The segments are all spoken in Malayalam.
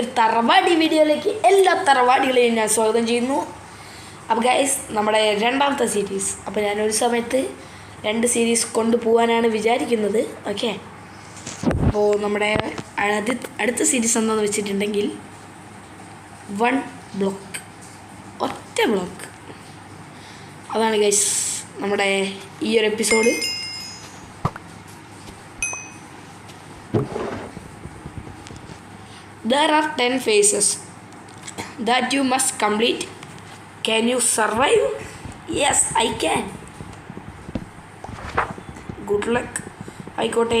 പുതിയൊരു തറവാടി വീഡിയോയിലേക്ക് എല്ലാ തറവാടികളെയും ഞാൻ സ്വാഗതം ചെയ്യുന്നു. അപ്പോൾ ഗൈസ് നമ്മുടെ രണ്ടാമത്തെ സീരീസ് അപ്പോൾ ഞാൻ ഒരു സമയത്ത് രണ്ട് സീരീസ് കൊണ്ടുപോകാനാണ് വിചാരിക്കുന്നത്. ഓക്കെ അപ്പോൾ നമ്മുടെ അടുത്ത സീരീസ് എന്താണെന്ന് വെച്ചിട്ടുണ്ടെങ്കിൽ വൺ ബ്ലോക്ക്. ഒറ്റ ബ്ലോക്ക്. അതാണ് ഗൈസ് നമ്മുടെ ഈ ഒരു episode There are 10 phases that you must complete. Can you survive? Yes, I can. Good luck ആയിക്കോട്ടെ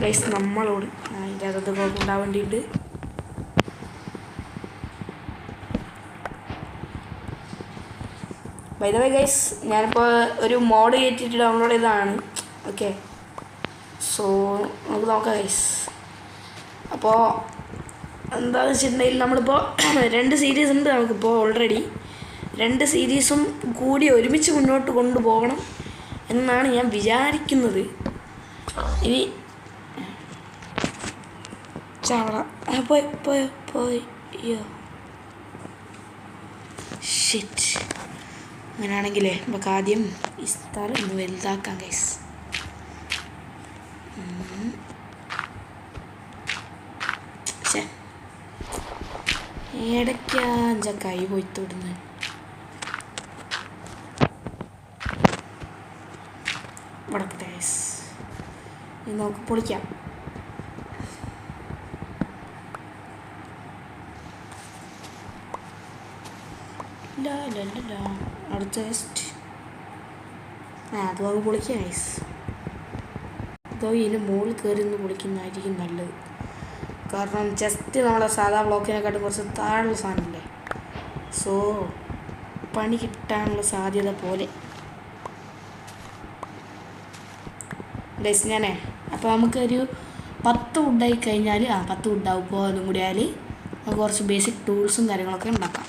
ഗൈസ് നമ്മളോട് അതിന്റെ അകത്ത് കുഴപ്പമുണ്ടാവാൻ വേണ്ടിയിട്ട് ബൈ ദ വേ ഗൈസ് ഞാനിപ്പോൾ ഒരു മോഡ് കയറ്റിയിട്ട് ഡൗൺലോഡ് ചെയ്തതാണ് ഓക്കെ സോ നമുക്ക് നോക്കാം ഗൈസ് അപ്പോൾ എന്താണെന്ന് വെച്ചിട്ടുണ്ടെങ്കിൽ നമ്മളിപ്പോൾ രണ്ട് സീരീസ് ഉണ്ട് നമുക്കിപ്പോൾ ഓൾറെഡി രണ്ട് സീരീസും കൂടി ഒരുമിച്ച് മുന്നോട്ട് കൊണ്ടുപോകണം എന്നാണ് ഞാൻ വിചാരിക്കുന്നത്. ഇനി ചാവള പോയി പോയോ പോയി. ഷിറ്റ് അങ്ങനെയാണെങ്കിലേ നമുക്ക് ആദ്യം ഈ സ്ഥലം ഒന്ന് വലുതാക്കാം ഗൈസ് ഇടയ്ക്കാ അഞ്ച കൈ പോയി തൊടുന്ന് ഗൈസ് ഇനി നമുക്ക് പൊളിക്കാം. അടുത്ത ജസ്റ്റ് ആ അത് നമുക്ക് പൊളിക്കാം ഐസ് അതോ ഇതിന് മുകളിൽ കയറി നിന്ന് പൊളിക്കുന്നതായിരിക്കും നല്ലത്. കാരണം ജസ്റ്റ് നമ്മളെ സാധാ ബ്ലോക്കിനെക്കാട്ടും കുറച്ച് താഴെയുള്ള സാധനമല്ലേ? സോ പണി കിട്ടാനുള്ള സാധ്യത പോലെ. ഗൈസ് ഞാനേ അപ്പോൾ നമുക്കൊരു പത്ത് വുഡായി കഴിഞ്ഞാൽ ആ പത്ത് വുഡാവും ഇപ്പോൾ അതും കൂടി ആയാൽ നമുക്ക് കുറച്ച് ബേസിക് ടൂൾസും കാര്യങ്ങളൊക്കെ ഉണ്ടാക്കാം.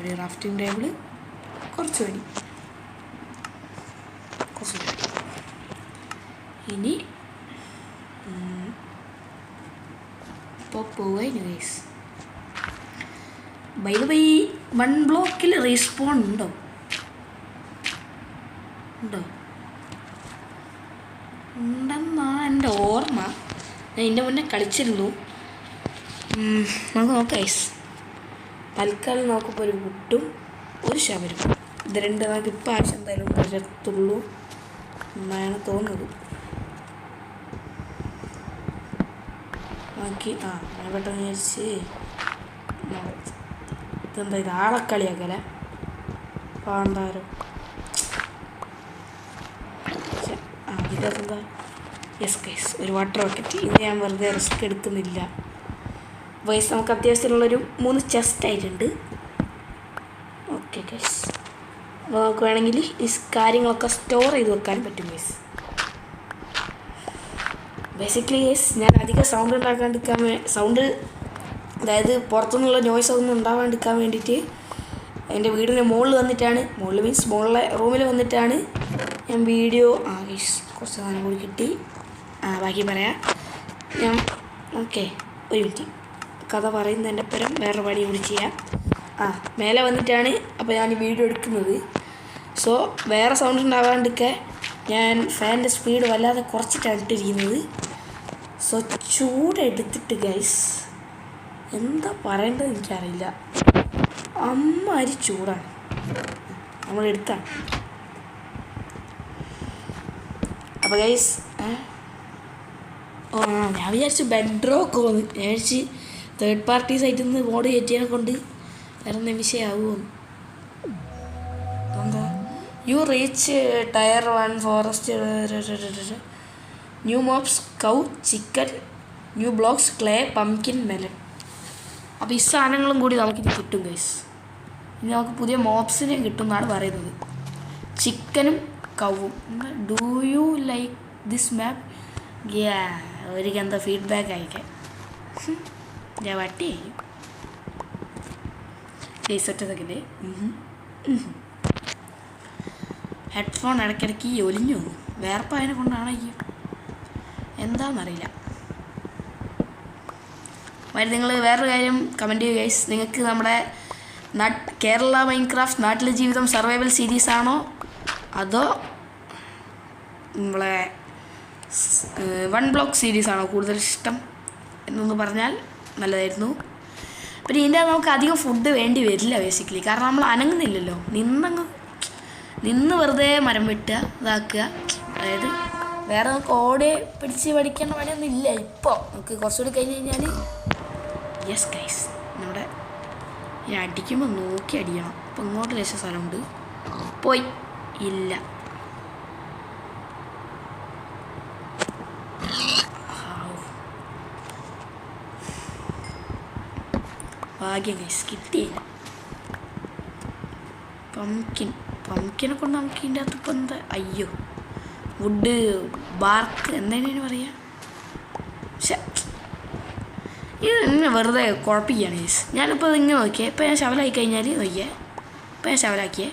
ഒരു റാഫ്റ്റിംഗ് ടേബിൾ കുറച്ച് മതി കുറച്ച് മതി ഇനി ഇപ്പോൾ പോവുക ഗൈസ് ബൈ ബൈ വൺ ബ്ലോക്കിൽ റീസ്പോൺ ഉണ്ടോ? ഉണ്ടോ? ഉണ്ടെന്നാണ് എന്റെ ഓർമ്മ. ഞാൻ ഇതിന്റെ മുന്നേ കളിച്ചിരുന്നു. നമുക്ക് നോക്കാം ഗൈസ് തൽക്കാലം നോക്കുമ്പോൾ ഒരു മുട്ടും ഒരു ശവരും. ഇത് രണ്ട് നമുക്ക് ഇപ്പം ആവശ്യം എന്തായാലും പറ്റത്തുള്ളൂ എന്നാണ് തോന്നുന്നത്. ബാക്കി ആ പെട്ടെന്ന് വിചാരിച്ച് ഇതെന്താ ഇത്? ആളക്കളിയാക്കല പാണ്ടാരം. ആ ഇതെന്താ? യെസ് കൈസ് ഒരു വാട്ടർ ബക്കറ്റ് ഇത് ഞാൻ വെറുതെ റിസ്ക് എടുക്കുന്നില്ല. വയസ്സ് നമുക്ക് അത്യാവശ്യത്തിനുള്ളൊരു മൂന്ന് ചെസ്റ്റ് ആയിട്ടുണ്ട് ഓക്കെ കൈസ് അപ്പോൾ നമുക്ക് വേണമെങ്കിൽ ഈ കാര്യങ്ങളൊക്കെ സ്റ്റോർ ചെയ്ത് വെക്കാൻ പറ്റും ഗൈസ് ബേസിക്കലി യെസ് ഞാൻ അധികം സൗണ്ട് ഉണ്ടാക്കാണ്ടിരിക്കാൻ സൗണ്ട് അതായത് പുറത്തുനിന്നുള്ള നോയ്സ് ഒന്നും ഉണ്ടാവാണ്ടിരിക്കാൻ വേണ്ടിയിട്ട് എന്റെ വീടിന്റെ മുകളിൽ വന്നിട്ടാണ്. മുകളിൽ മീൻസ് മുകളിലെ റൂമിൽ വന്നിട്ടാണ് ഞാൻ വീഡിയോ ആ യെസ് കുറച്ച് സാധനം കൂടി കിട്ടി. ആ ബാക്കി പറയാം. ഞാൻ ഓക്കെ ഒരു മിനിറ്റ് കഥ പറയുന്നതിന്റെ പരം വേറെ പണി കൂടി ചെയ്യാം. ആ മേലെ വന്നിട്ടാണ് അപ്പോൾ ഞാൻ വീഡിയോ എടുക്കുന്നത്. സോ വേറെ സൗണ്ട് ഉണ്ടാവാണ്ടൊക്കെ ഞാൻ ഫാനിന്റെ സ്പീഡ് വല്ലാതെ കുറച്ചിട്ടാണ് ഇട്ടിരിക്കുന്നത്. സോ ചൂടെടുത്തിട്ട് ഗൈസ് എന്താ പറയേണ്ടത് എനിക്കറിയില്ല. അമ്മാരി ചൂടാണ്. നമ്മളെടുത്താണ് അപ്പോൾ ഗൈസ് ആ ഞാൻ വിചാരിച്ചു ബെഡ്റോക്ക് വന്ന് ഞാൻ വിചാരിച്ച് തേർഡ് പാർട്ടി സൈറ്റിൽ നിന്ന് ബോർഡ് കയറ്റിയതിനെ കൊണ്ട് വേറെ എന്താ you reach tier one forest new mobs cow chicken new blocks clay pumpkin melon അപ്പോൾ ഈ സാധനങ്ങളും കൂടി നമുക്കിത് കിട്ടും ഗൈസ് ഇനി നമുക്ക് പുതിയ മോപ്സിനെ കിട്ടും എന്നാണ് പറയുന്നത്. ചിക്കനും കവും do you like this map ഗ്യാ അവർക്ക് എന്താ ഫീഡ്ബാക്ക് അയക്കാം ഞാൻ വട്ടി ഗൈസ് ഒറ്റ സെക്കൻഡ് ഹെഡ്ഫോൺ ഇടയ്ക്കിടയ്ക്ക് ഈ ഒലിഞ്ഞു പോകും. വേർപ്പായതിനെ കൊണ്ടാണ് ഈ എന്താണെന്നറിയില്ല വരും നിങ്ങൾ വേറൊരു കാര്യം കമന്റ് ചെയ്യുക ഗൈസ് നിങ്ങൾക്ക് നമ്മുടെ കേരള മൈൻക്രാഫ്റ്റ് നാട്ടിലെ ജീവിതം സർവൈവൽ സീരീസ് ആണോ? അതോ നമ്മളെ വൺ ബ്ലോക്ക് സീരീസ് ആണോ കൂടുതൽ ഇഷ്ടം? എന്നൊന്ന് പറഞ്ഞാൽ നല്ലതായിരുന്നു. പിന്നെ ഇതിന്റെ നമുക്ക് അധികം ഫുഡ് വേണ്ടി വരില്ല ബേസിക്കലി കാരണം നമ്മൾ അനങ്ങുന്നില്ലല്ലോ. നിന്നങ്ങ് നിന്ന് വെറുതെ മരം വെട്ടുക ഇതാക്കുക. അതായത് വേറെ നമുക്ക് ഓടെ പിടിച്ച് പഠിക്കേണ്ട പണിയൊന്നും ഇല്ല ഇപ്പോൾ നമുക്ക് കുറച്ചുകൂടി കഴിഞ്ഞ് കഴിഞ്ഞാൽ യെസ് ഗൈസ് നമ്മുടെ ഞാൻ അടിക്കുമ്പോൾ നോക്കി അടിക്കണം. അപ്പം ഇങ്ങോട്ട് ലക്ഷ സ്ഥലമുണ്ട്. പോയി. ഇല്ല. ഭാഗ്യം ഗൈസ് കിട്ടിയില്ല. പംകിൻ പംകിനെ കൊണ്ട് നമുക്ക് ഇതിന്റെ അകത്ത് ഇപ്പം എന്താ? അയ്യോ വുഡ് ബാർക്ക് എന്തായാലും പറയാ? പക്ഷെ ഇത് എന്നെ വെറുതെ കുഴപ്പിക്കുകയാണ് ഗൈസ് ഞാനിപ്പോൾ ഇങ്ങനെ നോക്കിയേ. ഇപ്പം ഞാൻ ശവലായി കഴിഞ്ഞാൽ നോക്കിയേ. ഇപ്പം ഞാൻ ശവലാക്കിയേ?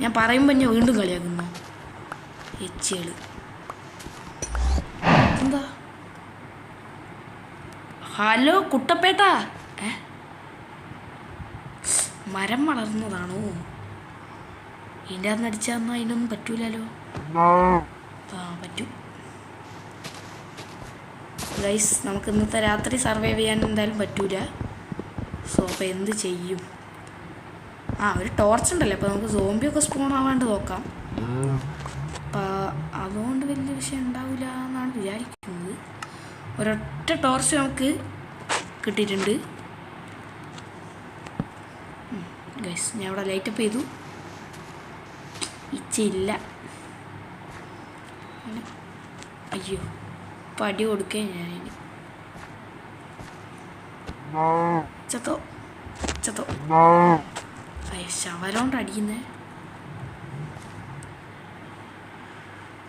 ഞാൻ പറയുമ്പോൾ ഞാൻ വീണ്ടും കളിയാക്കുന്നു. എച്ചികൾ. എന്താ? ഹലോ കുട്ടപ്പേട്ട? ഏ? മരം വളർന്നതാണോ? ഇതിന്റെ അന്ന് അടിച്ചാൽ അതിനൊന്നും പറ്റൂലല്ലോ. ആ പറ്റൂ. ഗൈസ് നമുക്ക് ഇന്നത്തെ രാത്രി സർവൈവ് ചെയ്യാൻ എന്തായാലും പറ്റൂല. സോ അപ്പോൾ എന്ത് ചെയ്യും? ആ ഒരു ടോർച്ച് ഉണ്ടല്ലോ. അപ്പോൾ നമുക്ക് സോംബിയൊക്കെ സ്പൂൺ ആവാണ്ട് നോക്കാം. അപ്പോൾ അതുകൊണ്ട് വലിയ വിഷയം ഉണ്ടാവില്ല എന്നാണ് വിചാരിക്കുന്നത്. ഒരൊറ്റ ടോർച്ച് നമുക്ക് കിട്ടിയിട്ടുണ്ട്. ഞാൻ ഇവിടെ ലൈറ്റപ്പ് ചെയ്തു. ഇച്ചില്ല അയ്യോ പടി കൊടുക്കേ ഞാൻ ചത്തോ ചത്തോ. അയ്യ അടിക്കുന്നേ.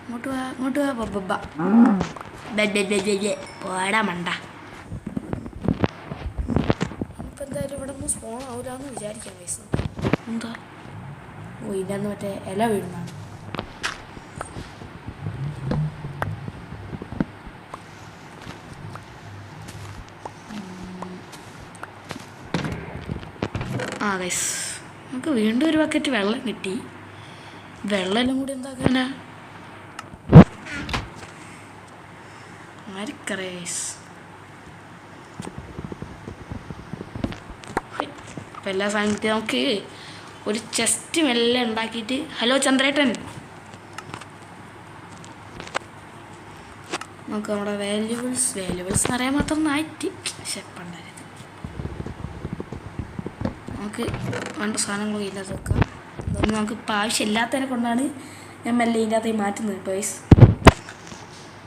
ഇങ്ങോട്ട് വാ ഇങ്ങോട്ട് വാ ബബ്ബ പോടാ മണ്ട. ഇപ്പം എന്തായാലും ഇവിടെ നിന്ന് സ്പോൺ ആവില്ലാന്ന് വിചാരിക്കാം പൈസ എന്താ? ഓ ഇതിന്റെ മറ്റേ ഇല വീഴുന്നതാണ് ആ ഗൈസ് നമുക്ക് വീണ്ടും ഒരു ബക്കറ്റ് വെള്ളം കിട്ടി. വെള്ളമെല്ലാം കൂടി എന്താക്കാനാ ആർക്കറിയാം ഗൈസ് ഇപ്പം എല്ലാ സാധനത്തിൽ നമുക്ക് ഒരു ചെസ്റ്റ് മെല്ലെ ഉണ്ടാക്കിയിട്ട് ഹലോ ചന്ദ്രേട്ടൻ. നമുക്ക് നമ്മുടെ വാല്യൂബിൾസ് വാല്യൂബിൾസ് പറയാൻ മാത്രം നായിട്ട് പക്ഷെ നമുക്ക് വേണ്ട സാധനങ്ങളൊക്കെ ഇല്ലാതെ വെക്കാം. അതൊന്നും നമുക്ക് ഇപ്പം ആവശ്യമില്ലാത്തതിനെ കൊണ്ടാണ് ഞാൻ മെല്ലെ ഇല്ലാത്ത മാറ്റുന്നത് ടോയ്സ്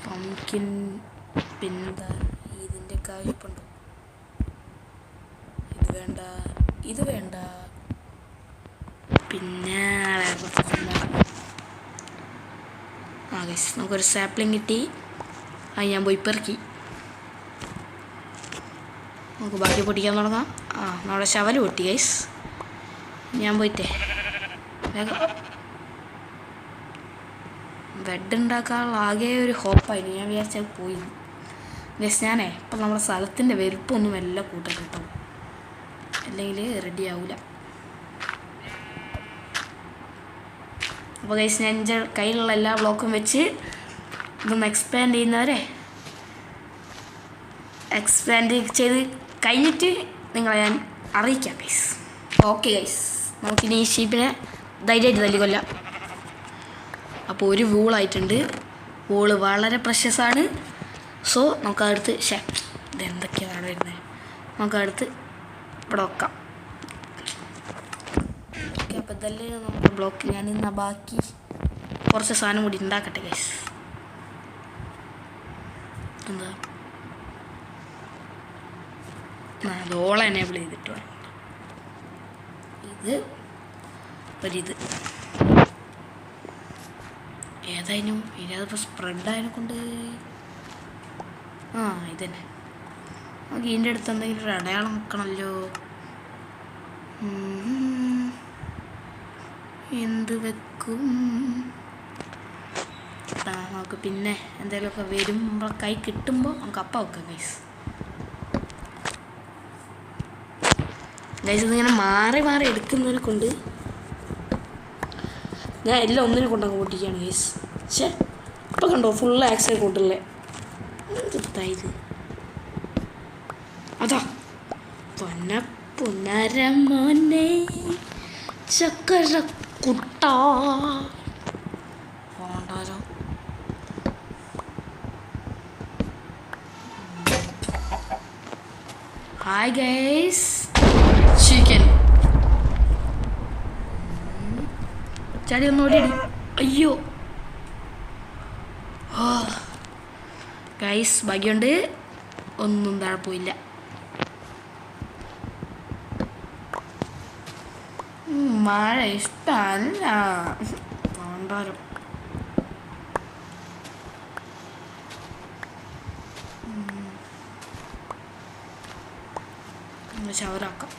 പംകിൻ പിന്നെന്താ ഇതിന്റെ കാര്യപ്പുണ്ടോ ഇത് വേണ്ട ഇത് വേണ്ട. പിന്നെ. ആ ഗൈസ് നമുക്കൊരു സാപ്ലിംഗ് കിട്ടി. അത് ഞാൻ പോയി പെറുക്കി. നമുക്ക് ബാക്കി പൊട്ടിക്കാൻ തുടങ്ങാം. ആ നമ്മുടെ ശവൽ പൊട്ടി ഗൈസ് ഞാൻ പോയിട്ടേ. വേഗം. ബെഡ് ഉണ്ടാക്കാനുള്ള ആകെ ഒരു ഹോപ്പായിരുന്നു ഞാൻ വിചാരിച്ചാൽ പോയി. ഗൈസ് ഞാനേ ഇപ്പം നമ്മുടെ സ്ഥലത്തിന്റെ വെരുപ്പൊന്നും എല്ലാം കൂട്ടം കേട്ടോ. അല്ലെങ്കിൽ റെഡി ആവില്ല അപ്പോൾ ഗൈസ് ഞാൻ എന്റെ കയ്യിലുള്ള എല്ലാ ബ്ലോക്കും വെച്ച് ഇതൊന്ന് എക്സ്പാൻഡ് ചെയ്യുന്നവരെ എക്സ്പാൻഡ് ചെയ്ത് കഴിഞ്ഞിട്ട് നിങ്ങളെ ഞാൻ അറിയിക്കാം ഗൈസ് ഓക്കെ ഗൈസ് നമുക്കിനി ഈ ഷീപ്പിനെ ധൈര്യമായിട്ട് തല്ലിക്കൊല്ലാം അപ്പോൾ ഒരു വൂളായിട്ടുണ്ട് വൂൾ വളരെ പ്രഷ്യസാണ് സോ നമുക്ക് അടുത്ത് ഷേ ഇതെന്തൊക്കെയാണ് വരുന്നത്? നമുക്ക് അടുത്ത് ഇവിടെ വെക്കാം. അപ്പോൾ ഇതല്ലേ നമ്മുടെ ബ്ലോക്ക് ഞാൻ ഇന്ന് ബാക്കി കുറച്ച് സാധനം കൂടി ഉണ്ടാക്കട്ടെ ഗൈസ് എന്താ? ഓള എനേബിൾ ചെയ്തിട്ട് വേണം. ഇത് ഒരിത്. ഏതായാലും ഇനി അതിപ്പോൾ സ്പ്രെഡായതിനെ കൊണ്ട് ആ ഇതന്നെ. നമുക്ക് ഇതിന്റെ അടുത്ത് എന്തെങ്കിലും ഒരു അടയാളം വെക്കണമല്ലോ. എന്ത് വെക്കും? ആ നമുക്ക് പിന്നെ എന്തെങ്കിലുമൊക്കെ വരുമ്പോൾ കൈ കിട്ടുമ്പോൾ നമുക്ക് അപ്പം വെക്കാം ഗൈസ് ഗൈസ് ഇതിങ്ങനെ മാറി മാറി എടുക്കുന്നതിനെ കൊണ്ട് ഞാൻ എല്ലാം ഒന്നിനെ കൊണ്ടങ്ങ് പൊട്ടിക്കുകയാണ് ഗൈസ് പക്ഷേ ഇപ്പം കണ്ടോ ഫുൾ ആക്സിഡൻ കൊണ്ടല്ലേ എന്തായത് അതാ പൊന്ന പുനരമോനെ ചക്കര കുട്ട. പോണ്ടാലോ ഹായ് ഗൈസ് ചിക്കൻ ചാടി ഒന്ന് ഇടി. അയ്യോ. ഗൈസ് ഭാഗ്യമുണ്ട്. ഒന്നും താഴെ പോയില്ല. മഴ ഇഷ്ടമല്ല ഷവറാക്കാം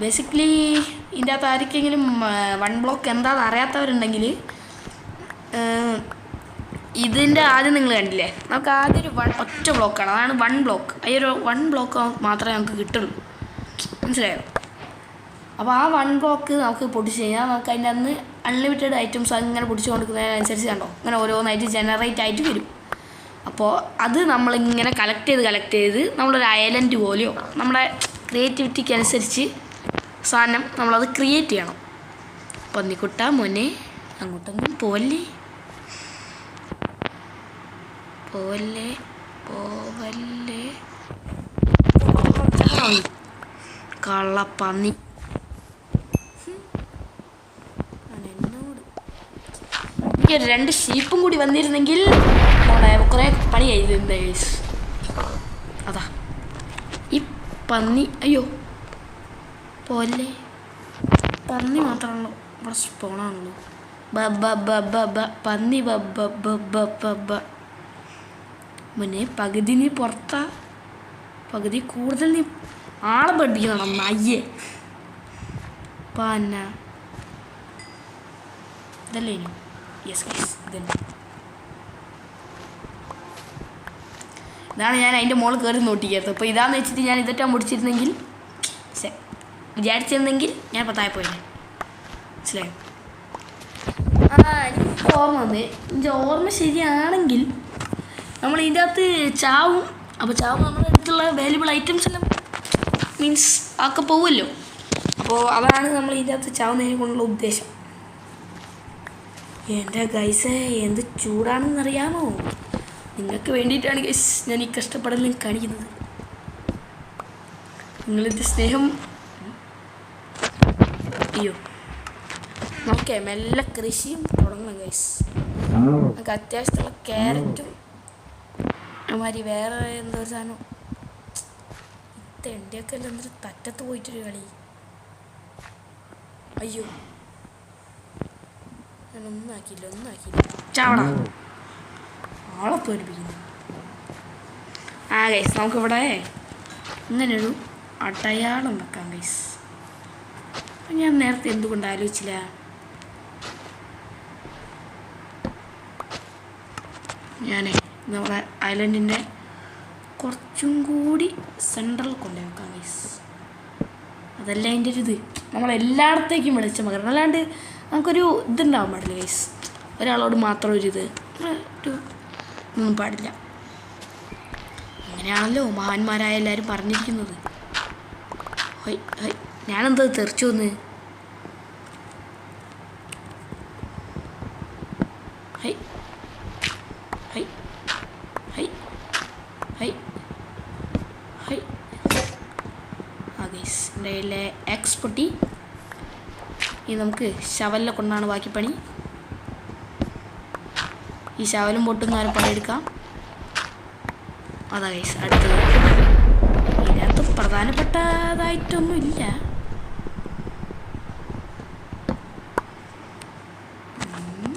ബേസിക്കലി ഇതിന്റെ അകത്ത് ആർക്കെങ്കിലും വൺ ബ്ലോക്ക് എന്താണെന്ന് അറിയാത്തവരുണ്ടെങ്കിൽ ഇതിന്റെ ആദ്യം നിങ്ങൾ കണ്ടില്ലേ? നമുക്ക് ആദ്യം ഒരു വൺ ഒറ്റ ബ്ലോക്കാണ് അതാണ് വൺ ബ്ലോക്ക് ഈ ഒരു വൺ ബ്ലോക്ക് മാത്രമേ നമുക്ക് കിട്ടുള്ളൂ. മനസ്സിലായോ? അപ്പോൾ ആ വൺ ബ്ലോക്ക് നമുക്ക് പൊടിച്ച് കഴിഞ്ഞാൽ നമുക്ക് അതിന്റെ അന്ന് അൺലിമിറ്റഡ് ഐറ്റംസ് അങ്ങനെ പൊടിച്ച് കൊടുക്കുന്നതിനനുസരിച്ച് കണ്ടോ? അങ്ങനെ ഓരോന്നായിട്ട് ജനറേറ്റ് ആയിട്ട് വരും. അപ്പോൾ അത് നമ്മളിങ്ങനെ കളക്ട് ചെയ്ത് കളക്ട് ചെയ്ത് നമ്മളൊരു ഐലൻഡ് പോലെയോ നമ്മുടെ ക്രിയേറ്റിവിറ്റിക്ക് അനുസരിച്ച് സാധനം നമ്മളത് ക്രിയേറ്റ് ചെയ്യണം. പന്നിക്കുട്ട മോനെ അങ്ങോട്ടൊന്നും പോലെ പോലെ പോവല്ലേ? കള്ളപ്പന്നി. രണ്ട് ഷീപ്പും കൂടി വന്നിരുന്നെങ്കിൽ കുറെ പണി ചെയ്തിരുന്ന അതാ. ഈ പന്നി അയ്യോ പോലെ. പന്നി മാത്രമാണല്ലോ ഇവിടെ സ്പോണാണല്ലോ ബ ബ ബ ബ പന്നി ബ ബ ബ ബ ബ. മുന്നേ പകുതി നീ പുറത്താ. പകുതി കൂടുതൽ നീ ആളെ പഠിപ്പിക്കണം അയ്യേ പന്ന ഇതല്ലേ യെസ് യെസ് ഇതന്നെ. ഇതാണ് ഞാൻ അതിന്റെ മോൾ കയറി നോട്ടിക്കരുത് അപ്പോൾ ഇതാന്ന് വെച്ചിട്ട് ഞാൻ ഇതൊറ്റാ മുടിച്ചിരുന്നെങ്കിൽ വിചാരിച്ചിരുന്നെങ്കിൽ ഞാൻ പത്തായി പോയി മനസ്സിലായോ? ആ എനിക്ക് ഓർമ്മ വന്നേ. എന്റെ ഓർമ്മ ശരിയാണെങ്കിൽ നമ്മൾ ഇതിന്റെ അകത്ത് ചാവും. അപ്പോൾ ചാവും നമ്മുടെ അടുത്തുള്ള വാല്യുബിൾ ഐറ്റംസ് എല്ലാം മീൻസ് ആക്കെ പോവുമല്ലോ. അപ്പോൾ അതാണ് നമ്മൾ ഇതിന്റെ അകത്ത് ചാവുന്നതിനെ കൊണ്ടുള്ള ഉദ്ദേശം. എന്റെ ഗൈസ് എന്ത് ചൂടാണെന്ന് അറിയാമോ? നിങ്ങൾക്ക് വേണ്ടിയിട്ടാണ് ഗൈസ് ഞാൻ ഈ കഷ്ടപ്പെടലും കാണിക്കുന്നത്. നിങ്ങളിന്റെ സ്നേഹം. അയ്യോ. ഓക്കെ മെല്ലെ കൃഷിയും തുടങ്ങണം ഗൈസ് നമുക്ക് അത്യാവശ്യത്തിലുള്ള ക്യാരറ്റും അതുമാതിരി വേറെ എന്തോ ഒരു സാധനം. തെണ്ടിയൊക്കെ അല്ല എന്തൊരു തറ്റത്ത് പോയിട്ടൊരു കളി. അയ്യോ. ഞാൻ ഒന്നും ആക്കിയില്ല ഒന്നും ആക്കിയില്ല. ആളെ പേടിപ്പിക്കുന്നു ആ ഗൈസ് നമുക്കിവിടെ ഇങ്ങനൊരു അടയാളം വെക്കാം ഗൈസ് ഞാൻ നേരത്തെ എന്തുകൊണ്ട് ആലോചിച്ചില്ല? ഞാനേ നമ്മുടെ ഐലൻഡിന്റെ കുറച്ചും കൂടി സെൻട്രൽ കൊണ്ടു വെക്കാം ഗൈസ് അതല്ല അതിന്റെ ഒരു ഇത്. നമ്മളെല്ലായിടത്തേക്കും വെളിച്ചം പകരണം അല്ലാണ്ട് നമുക്കൊരു ഇതുണ്ടാവാൻ പാടില്ല ഗൈസ് ഒരാളോട് മാത്രം ഒരു ഇത്. ഒന്നും പാടില്ല. അങ്ങനെയാണല്ലോ മഹാന്മാരായ എല്ലാവരും പറഞ്ഞിരിക്കുന്നത്. ഹൈ ഹൈ ഞാനെന്താ തെറിച്ചു വന്ന് hi hi hi hi hi ആ ഗൈസ് എന്റെ കയ്യിലെ എക്സ് പൊട്ടി ഇനി നമുക്ക് ശവലിനെ കൊണ്ടാണ് ബാക്കി പണി. ഈ ശവലും പൊട്ടും ആരും പണിയെടുക്കാം. അതാ ഗൈസ് അടുത്തത്. ഇതിനകത്ത് പ്രധാനപ്പെട്ടതായിട്ടൊന്നും ഇല്ല ഉം.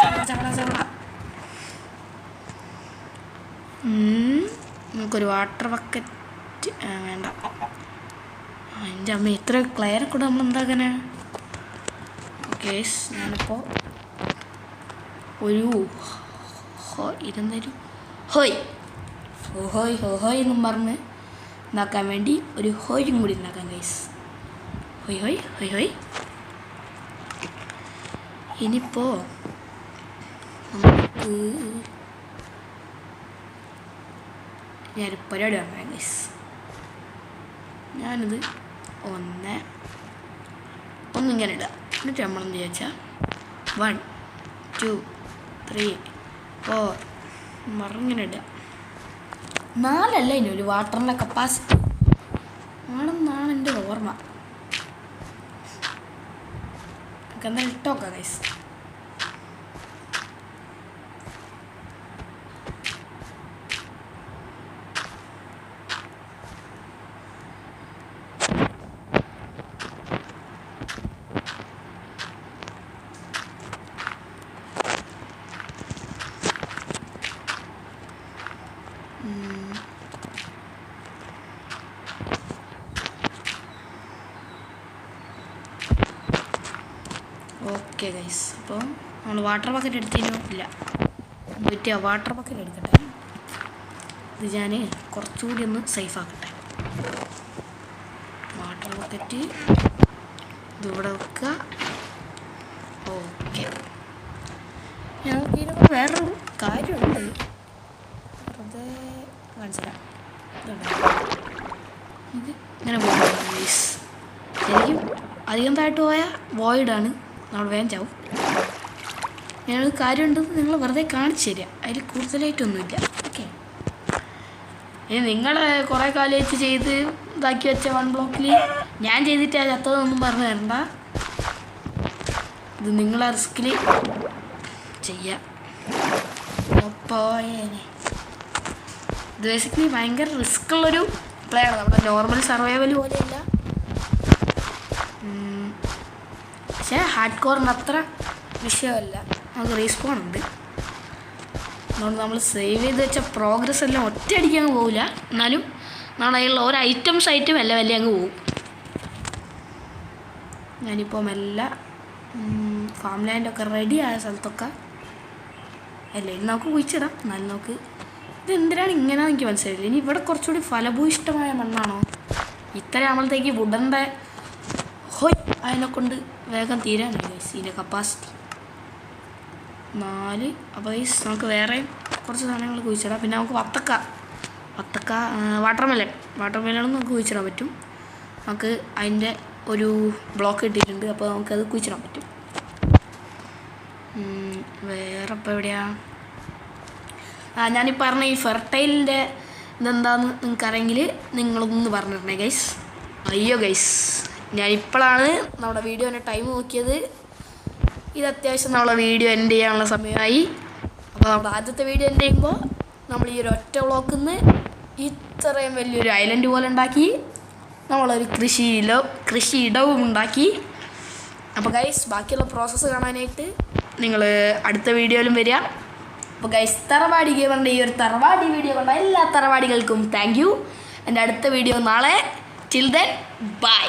ചവട, ചവട, ചവട. നമുക്കൊരു വാട്ടർ ബക്കറ്റ് വേണ്ട. എന്റെ അമ്മ ഇത്ര ക്ലിയർ കൂടെ നമ്മൾ അങ്ങനെ? ഓക്കെ ഞാനിപ്പോൾ ഒരു ഇരുന്നൊരു ഹോയ് ഹോ ഹോയ് ഹോ ഹോയ് എന്നും പറഞ്ഞ് ഉണ്ടാക്കാൻ വേണ്ടി ഒരു ഹോയും കൂടി ഉണ്ടാക്കാം ഗൈസ് ഹോയ് ഹോയ് ഹോയ് ഹോയ്. ഇനിയിപ്പോൾ നമുക്ക് ഞാനൊരു പരിപാടി വന്നേ ഗൈസ് ഞാനിത് ഒന്ന്. ഒന്നിങ്ങനെ ഇടുക എന്നിട്ട് നമ്മളെന്ത് ചോദിച്ചാൽ വൺ ടു ത്രീ ഫോർ. മറിങ്ങനെ ഇടുക നാലല്ല ഇനി ഒരു വാട്ടറിന്റെ കപ്പാസിറ്റി ആണെന്നാണ് എന്റെ ഓർമ്മ. നമുക്ക് എന്തായാലും ഇട്ടോക്കാം ഗൈസ് ഓക്കെ ഗൈസ് അപ്പോൾ നമ്മൾ വാട്ടർ ബക്കറ്റ് എടുത്തിരുന്നു ഇല്ല പറ്റിയ വാട്ടർ ബക്കറ്റ് എടുക്കട്ടെ. ഇത് ഞാൻ കുറച്ചുകൂടി ഒന്ന് സേഫ് ആക്കട്ടെ. വാട്ടർ ബക്കറ്റ് ഇതിവിടെ വെക്കുക ഓക്കെ ഞങ്ങൾക്ക് ഇതിനൊക്കെ വേറൊരു കാര്യമുണ്ട്. വെറുതെ മനസ്സിലാം ഇത് ഇങ്ങനെ ഗൈസ് ശരിക്കും അധികം താഴ്ത്തു പോയാൽ വോയിഡാണ് നമ്മൾ വേഗം ചാവും. ഞാനൊരു കാര്യമുണ്ടെന്ന് നിങ്ങൾ വെറുതെ കാണിച്ചു തരാം. അതിൽ കൂടുതലായിട്ടൊന്നുമില്ല. ഓക്കെ. ഇനി നിങ്ങൾ കുറേ കാലമായിട്ട് ചെയ്ത് ഇതാക്കി വെച്ച വൺ ബ്ലോക്കിൽ ഞാൻ ചെയ്തിട്ട് ചത്തതൊന്നും പറഞ്ഞു തരണ്ട. ഇത് നിങ്ങളെ റിസ്കിൽ ചെയ്യാം. പോയേനെ ഇത് ബേസിക്കലി ഭയങ്കര റിസ്ക്കുള്ളൊരു പ്ലേ ആണ്. നമ്മുടെ നോർമൽ സർവൈവൽ പോലെയല്ല. പക്ഷേ ഹാർഡ് കോറിന് അത്ര വിഷയമല്ല. നമുക്ക് റീസ്പോൺ ഉണ്ട്. അതുകൊണ്ട് നമ്മൾ സേവ് ചെയ്ത് വെച്ച പ്രോഗ്രസ് എല്ലാം ഒറ്റയടിക്ക് അങ്ങ് പോകില്ല എന്നാലും നാളെ അതിലുള്ള ഓരോ ഐറ്റംസ് ആയിട്ട് മെല്ലെ മെല്ലെ അങ്ങ് പോകും ഞാനിപ്പോൾ മെല്ലെ ഫാം ലാൻഡൊക്കെ റെഡി ആയ സ്ഥലത്തൊക്കെ അല്ലേ ഇനി നമുക്ക് കുഴിച്ചിടാം. എന്നാലും നമുക്ക് ഇത് എന്തിനാണ് ഇങ്ങനെ എനിക്ക് മനസ്സിലായില്ല. ഇനി ഇവിടെ കുറച്ചുകൂടി ഫലഭൂയിഷ്ടമായ മണ്ണാണോ? ഇത്ര ആകുമ്പോഴത്തേക്ക് വുഡന്റെ ഹോയ്. അതിനെ കൊണ്ട് വേഗം തീരാനുണ്ട് ഗൈസ് കപ്പാസിറ്റി നാല്. അപ്പോൾ ഗൈസ് നമുക്ക് വേറെ കുറച്ച് സാധനങ്ങൾ കുഴിച്ചിടാം. പിന്നെ നമുക്ക് വത്തക്ക. വത്തക്ക വാട്ടർ മെലൺ വാട്ടർ മെലണും നമുക്ക് കുഴിച്ചിടാൻ പറ്റും. നമുക്ക് അതിന്റെ ഒരു ബ്ലോക്ക് ഇട്ടിട്ടുണ്ട് അപ്പോൾ നമുക്കത് കുഴിച്ചിടാൻ പറ്റും. വേറെ ഇപ്പോൾ എവിടെയാണ് ആ ഞാനീ പറഞ്ഞ ഈ ഫെർട്ടൈലിന്റെ ഇതെന്താന്ന് നിങ്ങൾക്കറിയെങ്കിൽ നിങ്ങളൊന്ന് പറഞ്ഞിട്ടുണ്ടേ ഗൈസ് അയ്യോ ഗൈസ് ഞാനിപ്പോഴാണ് നമ്മുടെ വീഡിയോന്റെ ടൈം നോക്കിയത്. ഇത് അത്യാവശ്യം നമ്മളെ വീഡിയോ എൻഡ് ചെയ്യാനുള്ള സമയമായി. അപ്പോൾ നമ്മുടെ ആദ്യത്തെ വീഡിയോ എൻഡ് ചെയ്യുമ്പോൾ നമ്മൾ ഈ ഒരു ഒറ്റ ബ്ലോക്കിൽ നിന്ന് ഇത്രയും വലിയൊരു ഐലൻഡ് പോലെ ഉണ്ടാക്കി. നമ്മളൊരു കൃഷിയിലോ കൃഷിയിടവും ഉണ്ടാക്കി. അപ്പോൾ ഗൈസ് ബാക്കിയുള്ള പ്രോസസ്സ് കാണാനായിട്ട് നിങ്ങൾ അടുത്ത വീഡിയോയിലും വരിക. അപ്പോൾ ഗൈസ് തറവാടി ഗെയിമറിന്റെ ഈ ഒരു തറവാടി വീഡിയോ കണ്ട എല്ലാ തറവാടികൾക്കും താങ്ക് യു എന്റെ അടുത്ത വീഡിയോ നാളെ. Till then bye